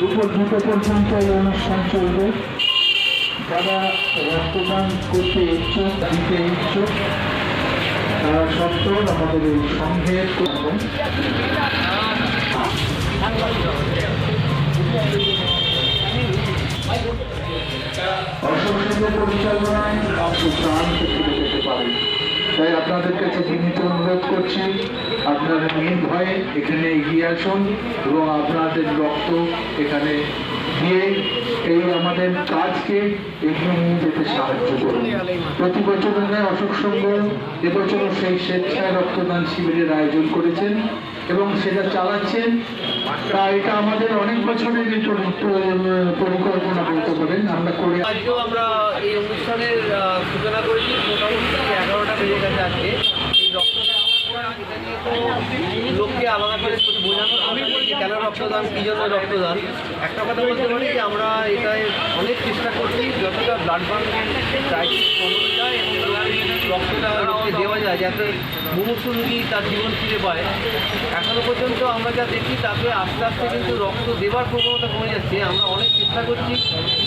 দুপুর দুটো পর্যন্ত এই অনুষ্ঠান চলবে যারা রক্তদান করতে ইচ্ছুক দিতে ইচ্ছুক তারা সত্ত্বেও আমাদের এই সংঘের অসংখ্য পরিচালনায় আপনি প্রাণ থেকে যেতে পারেন তাই আপনাদের কাছে বিনীত অনুরোধ করছি, আপনারা নির্ভয়ে এখানে এগিয়ে আসুন এবং আপনাদের রক্ত এখানে দিয়ে এই আমাদের কাজকে এগিয়ে নিয়ে যেতে সাহায্য করুন। প্রতি বছর অশোক সংঘ এবছরও সেই স্বেচ্ছায় রক্তদান শিবিরের আয়োজন করেছেন এবং সেটা চালাচ্ছেন। তা এটা আমাদের অনেক বছরের পরিকল্পনা বলতে পারেন। আমরা করে আজকেও আমরা এই অনুষ্ঠানের সূচনা করেছি। মোটামুটি এগারোটা বেজে আজকে এই রক্তদান এটা নিয়ে তো লোককে আলাদা করে বোঝানো আমি বলছি কেন রক্তদান, কী জন্য রক্তদান। একটা কথা বলতে পারি যে আমরা এটায় অনেক চেষ্টা করছি, যতটা ব্লাড ব্যাঙ্ক ক্রাইসিস রক্তটা লোককে দেওয়া যায়, যাতে রোগী তার জীবন ফিরে পায়। এখনও পর্যন্ত আমরা যা দেখি তাতে আস্তে আস্তে কিন্তু রক্ত দেওয়ার প্রবণতা কমে যাচ্ছে। আমরা অনেক চেষ্টা করছি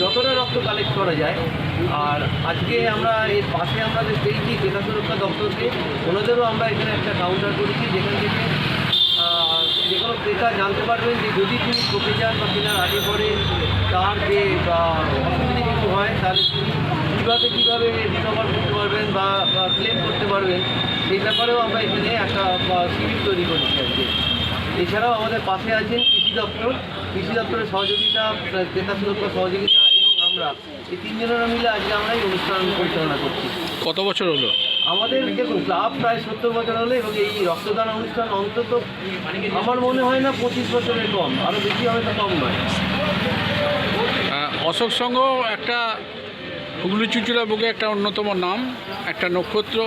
যতটা রক্ত কালেক্ট করা যায়। আর আজকে আমরা এর পাশে আমরা পেয়েছি ক্রেতা সুরক্ষা দপ্তরকে। ওনাদেরও আমরা এখানে একটা কাউন্টার করেছি, যেখান থেকে যে কোনো ক্রেতা জানতে পারবেন যে যদি তিনি করতে চান বা কেনার আগে পরে তার যে অসুবিধে কিছু হয়, তাহলে তিনি কীভাবে কীভাবে রিকভার করতে পারবেন বা ক্লেম করতে পারবেন সেই ব্যাপারেও আমরা এখানে একটা সিভিল তৈরি করেছি আর কি। এছাড়াও আমাদের পাশে আছেন কৃষি দপ্তর। কৃষি দপ্তরের সহযোগিতা ক্রেতা সুরক্ষা সহযোগিতা এবং আমরা এই তিনজনেরা মিলে আজকে আমরা এই অনুষ্ঠান পরিচালনা করছি। কত বছর হলো? আমাদের দেখুন ক্লাব প্রায় সত্তর বছর হলো এবং এই রক্তদান অনুষ্ঠান অন্তত আমার মনে হয় না পঁচিশ বছরের কম আরও বেশি হয়তো কম নয়। অশোক সংঘ একটা হুগলি চুচুড়া বুকে একটা অন্যতম নাম একটা নক্ষত্র।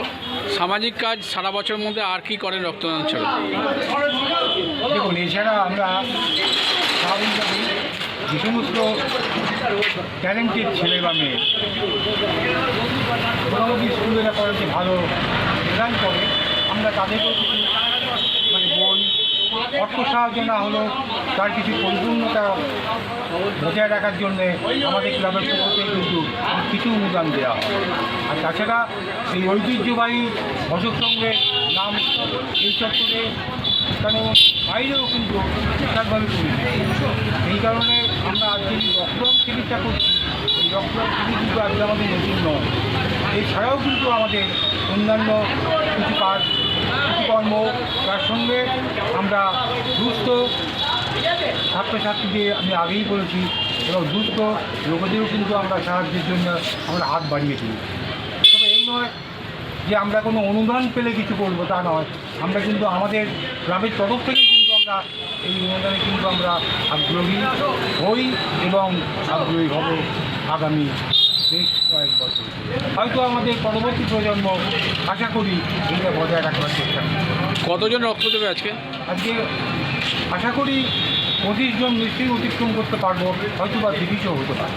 সামাজিক কাজ সারা বছরের মধ্যে আর কি করেন রক্তদান ছাড়া? দেখুন, এছাড়া আমরা যে সমস্ত ট্যালেন্টেড ছেলে বা মেয়ে, মোটামুটি স্কুলেরা করে ভালো রেজাল্ট করে, আমরা তাদেরকেও কিছু অর্থ সাহায্য না হলেও তার কিছু পরিপূর্ণতা বজায় রাখার জন্যে আমাদের ক্লাবের পক্ষ থেকে কিন্তু কিছু অনুদান দেওয়া হয়। আর তাছাড়া এই ঐতিহ্যবাহী অশোক সঙ্গে নাম এই চত্বরে কেন বাইরেও কিন্তু করি এই কারণে আমরা আজকে রক্তদান চিকিৎসা করছি। রক্তদান চিকিৎসা কিন্তু আজকে আমাদের নতুন নয়। এছাড়াও কিন্তু আমাদের অন্যান্য কিছু কাজ কর্ম, তার সঙ্গে আমরা সুস্থ ছাত্রছাত্রীদের আমি আগেই বলেছি, এবং দুস্থ লোকেদেরও কিন্তু আমরা সাহায্যের জন্য আমরা হাত বাড়িয়ে দিই তবে এই নয় যে আমরা কোনো অনুদান পেলে কিছু করব তা নয়। আমরা কিন্তু আমাদের গ্রামের তরফ থেকে আমরা এই অনুদানে কিন্তু আমরা আগ্রহী হই এবং আগ্রহী হব আগামী বেশ কয়েক বছর। হয়তো আমাদের পরবর্তী প্রজন্ম আশা করি এটা বজায় রাখবার চেষ্টা কতজন রক্ত দেবে আজকে? আজকে আশা করি পঁচিশ জন নিশ্চয়ই অতিক্রম করতে পারব হয়তো বা তিরিশও হতে পারে।